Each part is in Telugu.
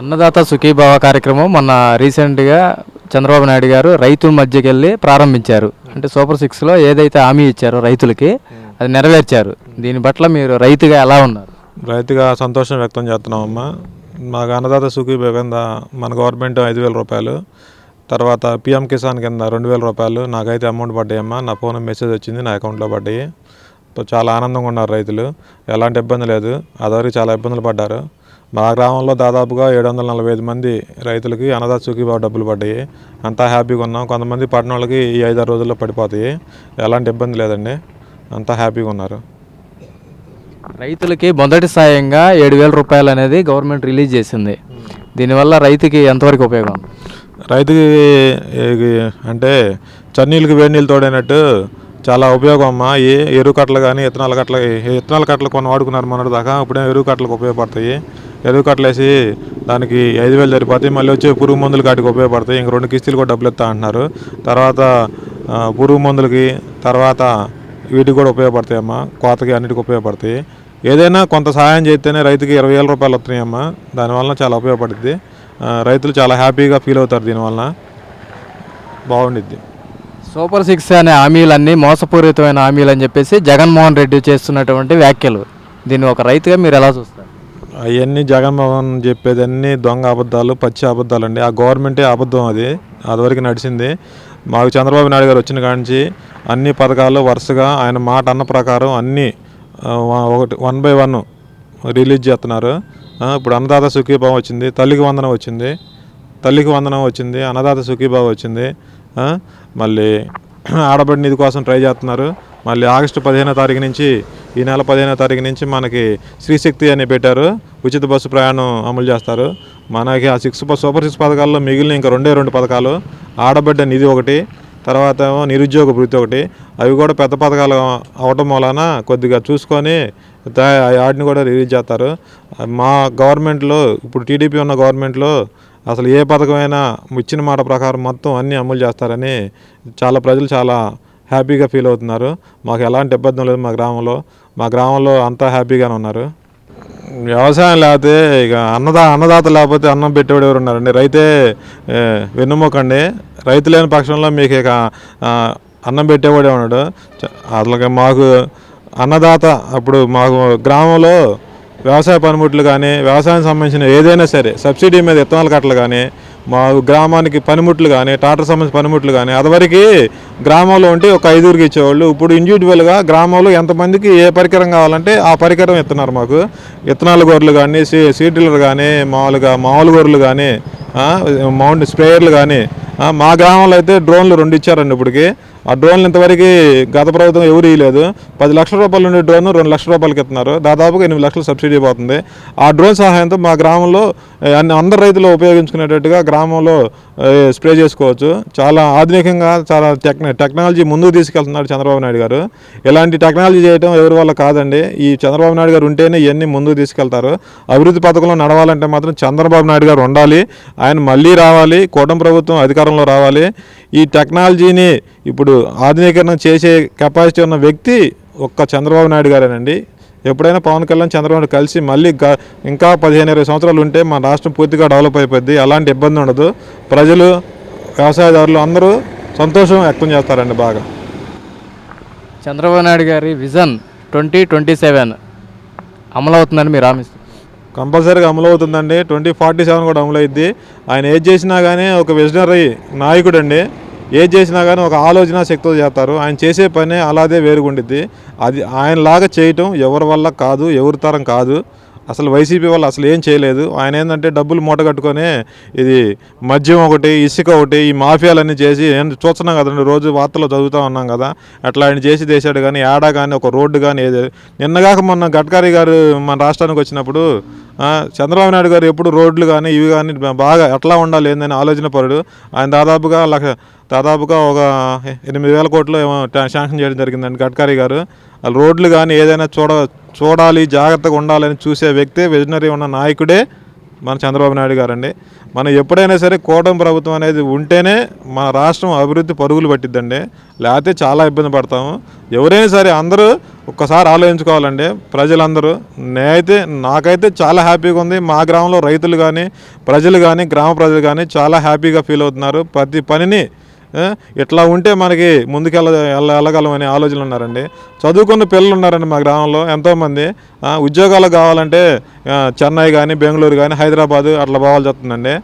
అన్నదాత సుఖీభావ కార్యక్రమం మొన్న రీసెంట్గా చంద్రబాబు నాయుడు గారు రైతుల మధ్యకి వెళ్ళి ప్రారంభించారు. అంటే సూపర్ సిక్స్లో ఏదైతే హామీ ఇచ్చారో రైతులకి అది నెరవేర్చారు. దీని పట్ల మీరు రైతుగా ఎలా ఉన్నారు? రైతుగా సంతోషం వ్యక్తం చేస్తున్నామమ్మా. మాకు అన్నదాత సుఖీభావ కింద మన గవర్నమెంట్ ఐదు వేల రూపాయలు తర్వాత పిఎం కిసాన్ కింద రెండు వేల రూపాయలు నాకైతే అమౌంట్ పడ్డాయమ్మా. నా ఫోన్ మెసేజ్ వచ్చింది నా అకౌంట్లో పడ్డాయి. చాలా ఆనందంగా ఉన్నారు రైతులు. ఎలాంటి ఇబ్బంది లేదు. అదవరకు చాలా ఇబ్బందులు పడ్డారు. మా గ్రామంలో దాదాపుగా ఏడు వందల నలభై ఐదు మంది రైతులకి అన్నదాత సుఖీబాబు డబ్బులు పడ్డాయి. అంతా హ్యాపీగా ఉన్నాం. కొంతమంది పడిన వాళ్ళకి ఈ ఐదారు రోజుల్లో పడిపోతాయి. ఎలాంటి ఇబ్బంది లేదండి. అంతా హ్యాపీగా ఉన్నారు. రైతులకి మొదటి సాయంగా ఏడు వేల రూపాయలు అనేది గవర్నమెంట్ రిలీజ్ చేసింది. దీనివల్ల రైతుకి ఎంతవరకు ఉపయోగం? రైతుకి అంటే చన్నీళ్ళకి వేడి నీళ్ళు తోడైనట్టు చాలా ఉపయోగం అమ్మా. ఏ ఎరువు కట్టలు కానీ ఇత్తనాల కట్టలు ఇత్తనాల కట్టలు కొన్ని వాడుకున్నారు మొన్నటి దాకా. ఇప్పుడే ఎరువు కట్టలకు ఉపయోగపడతాయి. ఎరువు కట్టలేసి దానికి ఐదు వేలు సరిపోతాయి మళ్ళీ వచ్చే పురుగు మందులు కాటికి ఉపయోగపడతాయి. ఇంక రెండు కిస్తీలు కూడా డబ్బులు ఇస్తా అంటున్నారు. తర్వాత పురుగు మందులకి తర్వాత వీటికి కూడా ఉపయోగపడతాయి అమ్మా కోతకి అన్నిటికి ఉపయోగపడతాయి. ఏదైనా కొంత సహాయం చేస్తేనే రైతుకి ఇరవై వేల రూపాయలు వస్తున్నాయి అమ్మా దానివల్ల చాలా ఉపయోగపడుద్ది. రైతులు చాలా హ్యాపీగా ఫీల్ అవుతారు దీనివల్ల బాగుండిద్ది. సూపర్ సిక్స్ అనే హామీలన్నీ మోసపూరితమైన హామీలు అని చెప్పేసి జగన్మోహన్ రెడ్డి చేస్తున్నటువంటి వ్యాఖ్యలు. దీన్ని ఒక రైతుగా మీరు ఎలా చూస్తారు? అవన్నీ జగన్మోహన్ చెప్పేది అన్నీ దొంగ అబద్ధాలు పచ్చి అబద్ధాలు అండి ఆ గవర్నమెంటే అబద్ధం అది. అదివరకు నడిచింది. మాకు చంద్రబాబు నాయుడు గారు వచ్చిన కాడి నుంచి అన్ని పథకాలు వరుసగా ఆయన మాట అన్న ప్రకారం అన్నీ ఒకటి వన్ బై వన్ రిలీజ్ చేస్తున్నారు. ఇప్పుడు అన్నదాత సుఖీభావం వచ్చింది తల్లికి వందనం వచ్చింది తల్లికి వందనం వచ్చింది అన్నదాత సుఖీభావం వచ్చింది మళ్ళీ ఆడబడిన నిధి కోసం ట్రై చేస్తున్నారు. మళ్ళీ ఆగస్టు పదిహేనో తారీఖు నుంచి ఈ నెల పదిహేనో తారీఖు నుంచి మనకి శ్రీశక్తి అని పెట్టారు. ఉచిత బస్సు ప్రయాణం అమలు చేస్తారు. మనకి ఆ సిక్స్ సూపర్ సిక్స్ పథకాల్లో మిగిలిన ఇంకా రెండే రెండు పథకాలు. ఆడబిడ్డ నిధి ఒకటి తర్వాత ఏమో నిరుద్యోగ వృత్తి ఒకటి. అవి కూడా పెద్ద పథకాలు అవటం వలన కొద్దిగా చూసుకొని ఆ వాటిని కూడా రిలీజ్ చేస్తారు. మా గవర్నమెంట్లో ఇప్పుడు టీడీపీ ఉన్న గవర్నమెంట్లో అసలు ఏ పథకమైనా ఇచ్చిన మాట ప్రకారం మొత్తం అన్నీ అమలు చేస్తారని చాలా ప్రజలు చాలా హ్యాపీగా ఫీల్ అవుతున్నారు. మాకు ఎలాంటి ఇబ్బంది లేదు మా గ్రామంలో. మా గ్రామంలో అంతా హ్యాపీగానే ఉన్నారు. వ్యవసాయం లేకపోతే ఇక అన్నదా అన్నదాత లేకపోతే అన్నం పెట్టేవాడు ఎవరు ఉన్నారండి రైతే వెన్నుమోకండి. రైతు లేని పక్షంలో మీకు ఇక అన్నం పెట్టేవాడే ఉన్నాడు అసలు మాకు అన్నదాత అప్పుడు మాకు గ్రామంలో వ్యవసాయ పనిముట్లు కానీ వ్యవసాయం సంబంధించిన ఏదైనా సరే సబ్సిడీ మీద విత్తనాలు కట్టలు కానీ మా గ్రామానికి పనిముట్లు కానీ టాటర్ సంబంధించిన పనిముట్లు కానీ అదివరకు గ్రామంలో ఉంటే ఒక ఐదుగురికి ఇచ్చేవాళ్ళు. ఇప్పుడు ఇండివిజువల్గా గ్రామంలో ఎంతమందికి ఏ పరికరం కావాలంటే ఆ పరికరం ఇస్తున్నారు మాకు. విత్తనాల గొర్రెలు కానీ సీ సీడ్రిల్లర్ కానీ మామూలుగా మామూలు గొర్రెలు కానీ మౌండ్ మౌంట్ స్ప్రేయర్లు కానీ మా గ్రామంలో అయితే డ్రోన్లు రెండు ఇచ్చారండి ఇప్పటికి. ఆ డ్రోన్లు ఇంతవరకు గత ప్రభుత్వం ఎవరు ఇవ్వలేదు పది లక్షల రూపాయలు ఉండే డ్రోన్ రెండు లక్షల రూపాయలకి ఇస్తున్నారు దాదాపుగా ఎనిమిది లక్షలు సబ్సిడీ పోతుంది. ఆ డ్రోన్ సహాయంతో మా గ్రామంలో అన్ని అందరు రైతులు ఉపయోగించుకునేటట్టుగా గ్రామంలో స్ప్రే చేసుకోవచ్చు. చాలా ఆధునికంగా చాలా టెక్న టెక్నాలజీ ముందుకు తీసుకెళ్తున్నాడు చంద్రబాబు నాయుడు గారు. ఇలాంటి టెక్నాలజీ చేయడం ఎవరి వల్ల కాదండి. ఈ చంద్రబాబు నాయుడు గారు ఉంటేనే ఇవన్నీ ముందుకు తీసుకెళ్తారు. అభివృద్ధి పథకంలో నడవాలంటే మాత్రం చంద్రబాబు నాయుడు గారు ఉండాలి. ఆయన మళ్ళీ రావాలి. కూటమి ప్రభుత్వం అధికారంలో రావాలి. ఈ టెక్నాలజీని ఇప్పుడు ఆధునీకరణ చేసే కెపాసిటీ ఉన్న వ్యక్తి ఒక్క చంద్రబాబు నాయుడు గారేనండి. ఎప్పుడైనా పవన్ కళ్యాణ్ చంద్రబాబు కలిసి మళ్ళీ ఇంకా పదిహేను ఇరవై సంవత్సరాలు ఉంటే మన రాష్ట్రం పూర్తిగా డెవలప్ అయిపోద్ది. అలాంటి ఇబ్బంది ఉండదు. ప్రజలు వ్యవసాయదారులు అందరూ సంతోషం వ్యక్తం చేస్తారండి బాగా. చంద్రబాబు నాయుడు గారి విజన్ ట్వంటీ ట్వంటీ సెవెన్ అమలవుతుందని మీరు హామీస్తున్నారు కంపల్సరీగా అమలు అవుతుందండి. ట్వంటీ ఫార్టీ సెవెన్ కూడా అమలు ఆయన ఏది చేసినా కానీ ఒక విజనరీ నాయకుడు అండి ఏది చేసినా కానీ ఒక ఆలోచన శక్తితో చేస్తారు. ఆయన చేసే పని అలాగే వేరుగుండిద్ది. అది ఆయనలాగా చేయటం ఎవరి వల్ల కాదు ఎవరి తరం కాదు. అసలు వైసీపీ వాళ్ళు అసలు ఏం చేయలేదు. ఆయన ఏంటంటే డబ్బులు మూట కట్టుకొని ఇది మద్యం ఒకటి ఇసుక ఒకటి ఈ మాఫియాలన్నీ చేసి నేను చూస్తున్నాం కదండి రోజు వార్తల్లో చదువుతూ ఉన్నాం కదా. అట్లా ఆయన చేసి చేశాడు కానీ ఏడా కానీ ఒక రోడ్డు కానీ ఏది. నిన్నగాక మొన్న గడ్కరీ గారు మన రాష్ట్రానికి వచ్చినప్పుడు చంద్రబాబు నాయుడు గారు ఎప్పుడు రోడ్లు కానీ ఇవి కానీ బాగా ఎట్లా ఉండాలి ఏందని ఆలోచన పరుడు. ఆయన దాదాపుగా లక్ష దాదాపుగా ఒక ఎనిమిది వేల కోట్లు ఏమో శాంక్షన్ చేయడం జరిగిందండి గడ్కరీ గారు. ఆ రోడ్లు కానీ ఏదైనా చూడ చూడాలి జాగ్రత్తగా ఉండాలని చూసే వ్యక్తే విజనరీ ఉన్న నాయకుడే మన చంద్రబాబు నాయుడు గారండి. మనం ఎప్పుడైనా సరే కూటమి ప్రభుత్వం అనేది ఉంటేనే మన రాష్ట్రం అభివృద్ధి పరుగులు పట్టిద్దండి. లేకపోతే చాలా ఇబ్బంది పడతాము ఎవరైనా సరే అందరూ ఒక్కసారి ఆలోచించుకోవాలండి. ప్రజలందరూ నేనైతే నాకైతే చాలా హ్యాపీగా ఉంది. మా గ్రామంలో రైతులు కానీ ప్రజలు కానీ గ్రామ ప్రజలు కానీ చాలా హ్యాపీగా ఫీల్ అవుతున్నారు. ప్రతి పనిని ఇట్లా ఉంటే మనకి ముందుకెళ్ళ వెళ్ళ- వెళ్ళగలం అనే ఆలోచనలు ఉన్నారండి. చదువుకున్న పిల్లలు ఉన్నారండి మా గ్రామంలో ఎంతోమంది. ఉద్యోగాలు కావాలంటే చెన్నై కానీ బెంగళూరు కానీ హైదరాబాదు అట్లా పోవాల్సి వస్తుందండి.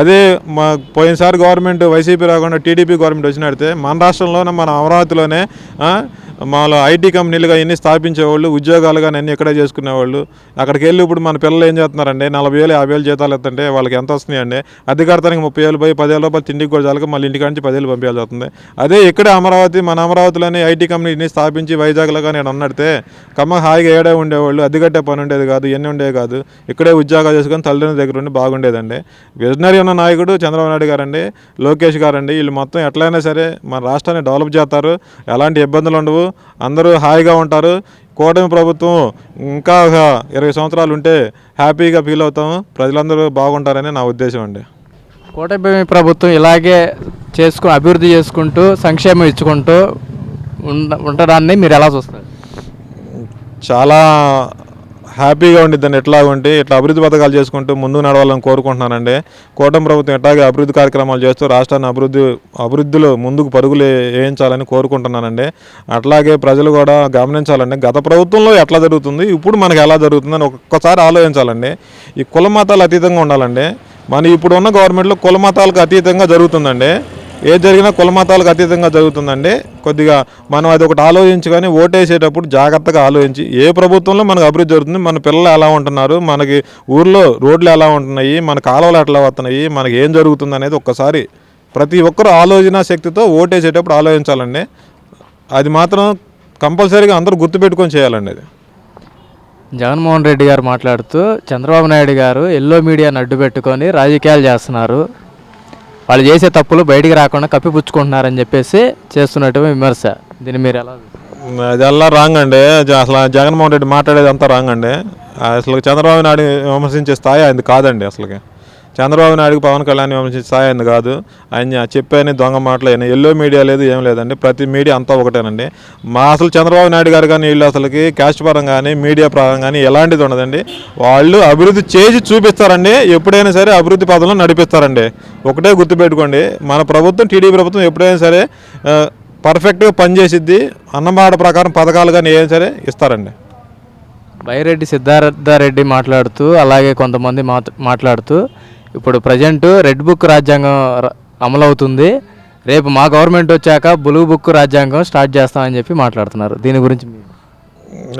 అదే మా పోయినసారి గవర్నమెంట్ వైసీపీ రాకుండా టీడీపీ గవర్నమెంట్ వచ్చినడితే మన రాష్ట్రంలోనే మన అమరావతిలోనే మాలో ఐటీ కంపెనీలుగా ఎన్ని స్థాపించేవాళ్ళు ఉద్యోగాలు కానీ అన్ని ఇక్కడే చేసుకునేవాళ్ళు. అక్కడికి వెళ్ళి ఇప్పుడు మన పిల్లలు ఏం చేస్తున్నారండి నలభై వేలు యాభై వేలు జీతాలు ఎత్తంటే వాళ్ళకి ఎంత వస్తున్నాయండి అధికారతానికి ముప్పై వేలు పోయి పదివేల రూపాయలు తిండికి కూడా చాలక మళ్ళీ ఇంటికాడ నుంచి పదివేలు పంపించాల్సి వస్తుంది. అదే ఇక్కడే అమరావతి మన అమరావతిలోనే ఐటీ కంపెనీని స్థాపించి వైజాగ్లో కానీ నేను ఉన్నడితే కమ్మ హాయిగా ఏడే ఉండేవాళ్ళు అద్దెకట్టే పని ఉండేది కాదు ఎన్ని ఉండేవి కాదు. ఇక్కడే ఉద్యోగాలు చేసుకొని తల్లిదండ్రుల దగ్గర ఉండి బాగుండేదండి. విజనరీ ఉన్న నాయకుడు చంద్రబాబు నాయుడు గారండి లోకేష్ గారండి వీళ్ళు మొత్తం ఎట్లయినా సరే మన రాష్ట్రాన్ని డెవలప్ చేస్తారు. ఎలాంటి ఇబ్బందులు ఉండవు. అందరూ హాయిగా ఉంటారు. కూటమి ప్రభుత్వం ఇంకా ఒక ఇరవై సంవత్సరాలు ఉంటే హ్యాపీగా ఫీల్ అవుతాము. ప్రజలందరూ బాగుంటారని నా ఉద్దేశం అండి. కూటమి ప్రభుత్వం ఇలాగే చేసుకు అభివృద్ధి చేసుకుంటూ సంక్షేమం ఇచ్చుకుంటూ ఉండ ఉండడాన్ని మీరు ఎలా చూస్తారు? చాలా హ్యాపీగా ఉండిద్దండి. ఎట్లా ఉంటే ఇట్లా అభివృద్ధి పథకాలు చేసుకుంటూ ముందుకు నడవాలని కోరుకుంటున్నానండి. కూటమి ప్రభుత్వం ఎట్లాగే అభివృద్ధి కార్యక్రమాలు చేస్తూ రాష్ట్రాన్ని అభివృద్ధి అభివృద్ధిలో ముందుకు పరుగులు వేయించాలని కోరుకుంటున్నానండి. అట్లాగే ప్రజలు కూడా గమనించాలండి. గత ప్రభుత్వంలో ఎట్లా జరుగుతుంది ఇప్పుడు మనకు ఎలా జరుగుతుందని ఒక్కసారి ఆలోచించాలండి. ఈ కుల మతాలు అతీతంగా ఉండాలండి. మన ఇప్పుడున్న గవర్నమెంట్లో కుల మతాలకు అతీతంగా జరుగుతుందండి. ఏది జరిగినా కులమతాలకు అతీతంగా జరుగుతుందండి. కొద్దిగా మనం అది ఒకటి ఆలోచించుకొని ఓటేసేటప్పుడు జాగ్రత్తగా ఆలోచించి ఏ ప్రభుత్వంలో మనకు అభివృద్ధి జరుగుతుంది మన పిల్లలు ఎలా ఉంటున్నారు మనకి ఊర్లో రోడ్లు ఎలా ఉంటున్నాయి మన కాలువలు ఎట్లా వస్తున్నాయి మనకి ఏం జరుగుతుంది అనేది ఒక్కసారి ప్రతి ఒక్కరు ఆలోచన శక్తితో ఓటేసేటప్పుడు ఆలోచించాలండి. అది మాత్రం కంపల్సరీగా అందరూ గుర్తుపెట్టుకొని చేయాలండి అది. జగన్మోహన్ రెడ్డి గారు మాట్లాడుతూ చంద్రబాబు నాయుడు గారు ఎల్లో మీడియాను అడ్డు పెట్టుకొని రాజకీయాలు చేస్తున్నారు. వాళ్ళు చేసే తప్పులు బయటికి రాకుండా కప్పిపుచ్చుకుంటున్నారని చెప్పేసి చేస్తున్నట్టు విమర్శ. దీన్ని మీరు ఎలా అది అలా రాంగ్ అండి. జ- అసలు జగన్మోహన్ రెడ్డి మాట్లాడేది అంతా రాంగ్ అండి. అసలు చంద్రబాబు నాయుడు విమర్శించే స్థాయి ఆయనది కాదండి అసలుకి. చంద్రబాబు నాయుడుకి పవన్ కళ్యాణ్ విమర్శించే స్థాయి కాదు. ఆయన చెప్పాయని దొంగ మాటలు అయినా ఎల్లో మీడియా లేదు ఏం లేదండి. ప్రతి మీడియా అంతా ఒకటేనండి. మా అసలు చంద్రబాబు నాయుడు గారు కానీ వీళ్ళు అసలుకి క్యాస్ట్ పరంగా కానీ మీడియా పరంగా కానీ ఎలాంటిది ఉండదండి. వాళ్ళు అభివృద్ధి చేసి చూపిస్తారండి. ఎప్పుడైనా సరే అభివృద్ధి పదంలో నడిపిస్తారండి. ఒకటే గుర్తుపెట్టుకోండి. మన ప్రభుత్వం టీడీపీ ప్రభుత్వం ఎప్పుడైనా సరే పర్ఫెక్ట్గా పనిచేసిద్ది. అన్నమాట ప్రకారం పథకాలు కానీ ఏం సరే ఇస్తారండి. బైరెడ్డి సిద్ధార్థరెడ్డి మాట్లాడుతూ అలాగే కొంతమంది మాట్లాడుతూ ఇప్పుడు ప్రజెంట్ రెడ్ బుక్ రాజ్యాంగం ర- అమలవుతుంది. రేపు మా గవర్నమెంట్ వచ్చాక బ్లూ బుక్ రాజ్యాంగం స్టార్ట్ చేస్తామని చెప్పి మాట్లాడుతున్నారు. దీని గురించి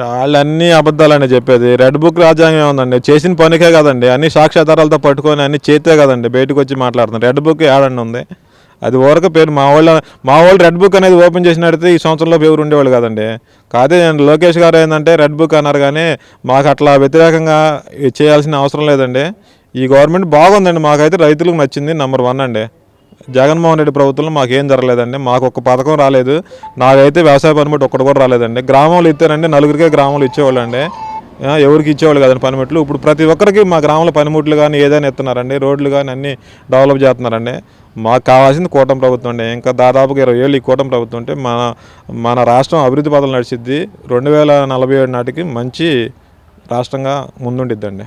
వాళ్ళన్నీ అన్ని అబద్ధాలని చెప్పేది. రెడ్ బుక్ రాజ్యాంగం ఏముందండి? చేసిన పనికే కదండి. అన్ని సాక్ష్యాధారాలతో పట్టుకొని అన్ని చేతే కదండి. బయటకు వచ్చి మాట్లాడుతున్నారు. రెడ్ బుక్ ఏడండి ఉంది. అది ఓరక పేరు మా వాళ్ళ మా వాళ్ళు రెడ్ బుక్ అనేది ఓపెన్ చేసినట్టయితే ఈ సంవత్సరంలో ఎవరు ఉండేవాళ్ళు కదండి. కాదే నేను లోకేష్ గారు ఏంటంటే రెడ్ బుక్ అన్నారు కానీ మాకు అట్లా వ్యతిరేకంగా చేయాల్సిన అవసరం లేదండి. ఈ గవర్నమెంట్ బాగుందండి. మాకైతే రైతులకు నచ్చింది. నెంబర్ వన్ అండి. జగన్మోహన్ రెడ్డి ప్రభుత్వంలో మాకేం జరగలేదండి. మాకు ఒక్క పథకం రాలేదు. నాకైతే వ్యవసాయ పనిముట్టు ఒక్కటి కూడా రాలేదండి. గ్రామంలో ఇస్తారండి నలుగురికే గ్రామంలో ఇచ్చేవాళ్ళు అండి ఎవరికి ఇచ్చేవాళ్ళు కదండి పనిముట్లు ఇప్పుడు ప్రతి ఒక్కరికి మా గ్రామంలో పనిముట్లు కానీ ఏదైనా ఇస్తున్నారండి రోడ్లు కానీ అన్నీ డెవలప్ చేస్తున్నారండి. మాకు కావాల్సింది కూటమి ప్రభుత్వం అండి. ఇంకా దాదాపుగా ఇరవై ఏళ్ళు ఈ కూటమి ప్రభుత్వం అంటే మన మన రాష్ట్రం అభివృద్ధి పథకం నడిచిద్ది. రెండు వేల నలభై ఏడు నాటికి మంచి రాష్ట్రంగా ముందుండిద్దండి.